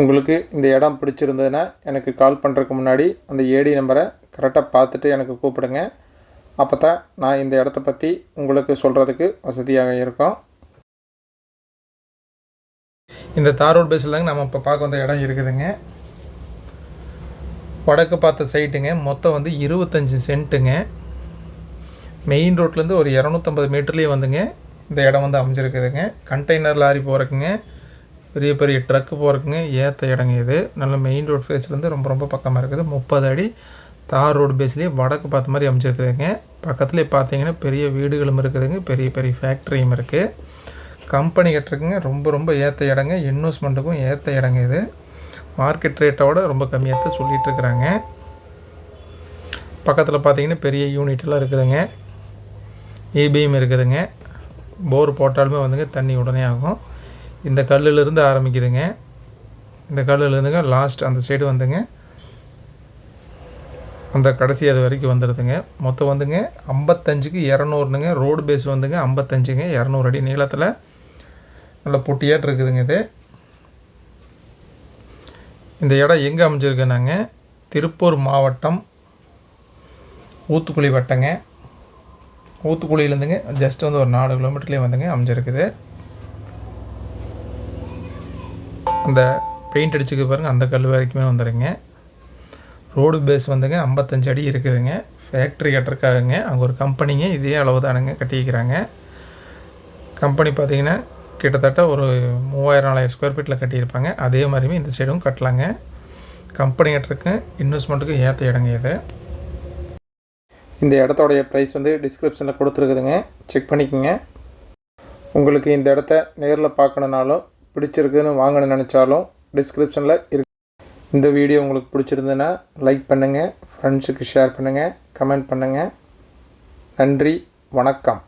உங்களுக்கு இந்த இடம் பிடிச்சிருந்ததுன்னா எனக்கு கால் பண்ணுறதுக்கு முன்னாடி அந்த ஏடி நம்பரை கரெக்டாக பார்த்துட்டு எனக்கு கூப்பிடுங்க. அப்போ தான் நான் இந்த இடத்த பற்றி உங்களுக்கு சொல்கிறதுக்கு வசதியாக இருக்கும். இந்த தார் ரோட் பேஸில் நம்ம இப்போ பார்க்க வந்த இடம் இருக்குதுங்க. வடக்கு பார்த்த சைட்டுங்க மொத்தம் வந்து இருபத்தஞ்சி சென்ட்டுங்க மெயின் ரோட்லேருந்து ஒரு இரநூத்தம்பது மீட்டர்லேயே வந்துங்க இந்த இடம் வந்து அமைஞ்சிருக்குதுங்க. கண்டெய்னர் லாரி போகிறக்குங்க பெரிய பெரிய ட்ரக்கு போகிறக்குங்க ஏற்ற இடங்க இது. நல்ல மெயின் ரோட் ஃபேஸ்லேருந்து ரொம்ப ரொம்ப பக்கமாக இருக்குது. முப்பது அடி தார் ரோடு பேஸ்லேயே வடக்கு பார்த்த மாதிரி அமைச்சிருக்குதுங்க பக்கத்துலேயே பார்த்தீங்கன்னா பெரிய வீடுகளும் இருக்குதுங்க. பெரிய பெரிய ஃபேக்ட்ரியும் இருக்குது கம்பெனி கட்டுறதுக்குங்க ரொம்ப ரொம்ப ஏற்ற இடங்க. இன்வெஸ்ட்மெண்ட்டுக்கும் ஏற்ற இடங்க இது. மார்க்கெட் ரேட்டோட ரொம்ப கம்மியாக தான் சொல்லிகிட்டு இருக்கிறாங்க. பக்கத்தில் பார்த்தீங்கன்னா பெரிய யூனிட்டெல்லாம் இருக்குதுங்க. ஏபிஎம் இருக்குதுங்க. போர் போட்டாலுமே வந்துங்க தண்ணி உடனே ஆகும். இந்த கல்லுலேருந்து ஆரம்பிக்குதுங்க. இந்த கல்லுலேருந்துங்க லாஸ்ட் அந்த சைடு வந்துங்க. அந்த கடைசி அது வரைக்கும் வந்துடுதுங்க மொத்தம் வந்துங்க ஐம்பத்தஞ்சுக்கு இரநூறுனுங்க. ரோடு பேஸ் வந்துங்க ஐம்பத்தஞ்சுங்க. இரநூறு அடி நீளத்தில் நல்லா பொட்டியாட்டு இருக்குதுங்க இது. இந்த இடம் எங்கே அமைஞ்சிருக்குனாங்க? திருப்பூர் மாவட்டம் ஊத்துக்குழி வட்டங்க. ஊத்துக்குழியிலேருந்துங்க ஜஸ்ட் வந்து ஒரு நாலு கிலோமீட்டர்லேயே வந்துங்க அமைஞ்சிருக்குது. அந்த பெயிண்ட் அடிச்சுக்க பாருங்கள் அந்த கல் வரைக்குமே வந்துடுங்க ரோடு பேஸ் வந்துங்க ஐம்பத்தஞ்சு அடி இருக்குதுங்க. ஃபேக்ட்ரி கட்டிருக்காங்க அங்கே ஒரு கம்பெனிங்க இதே அளவு தானுங்க கட்டிக்கிறாங்க கம்பெனி பார்த்தீங்கன்னா கிட்டத்தட்ட ஒரு மூவாயிரம் நாலாயிரம் ஸ்கொயர் ஃபீட்டில் கட்டியிருப்பாங்க. அதே மாதிரியுமே இந்த சைடும் கட்டலாங்க. கம்பெனி கட்டுறதுக்கு இன்வெஸ்ட்மெண்ட்டுக்கு ஏற்ற இடங்க இது. இந்த இடத்தோடைய ப்ரைஸ் வந்து டிஸ்கிரிப்ஷனில் கொடுத்துருக்குதுங்க. செக் பண்ணிக்கோங்க. உங்களுக்கு இந்த இடத்த நேரில் பார்க்கணுனாலும் பிடிச்சிருக்குன்னு வாங்கணும்னு நினச்சாலும் டிஸ்கிரிப்ஷனில் இருக்கு. இந்த வீடியோ உங்களுக்கு பிடிச்சிருந்ததுன்னா லைக் பண்ணுங்கள் ஃப்ரெண்ட்ஸுக்கு ஷேர் பண்ணுங்கள் கமெண்ட் பண்ணுங்கள் நன்றி வணக்கம்.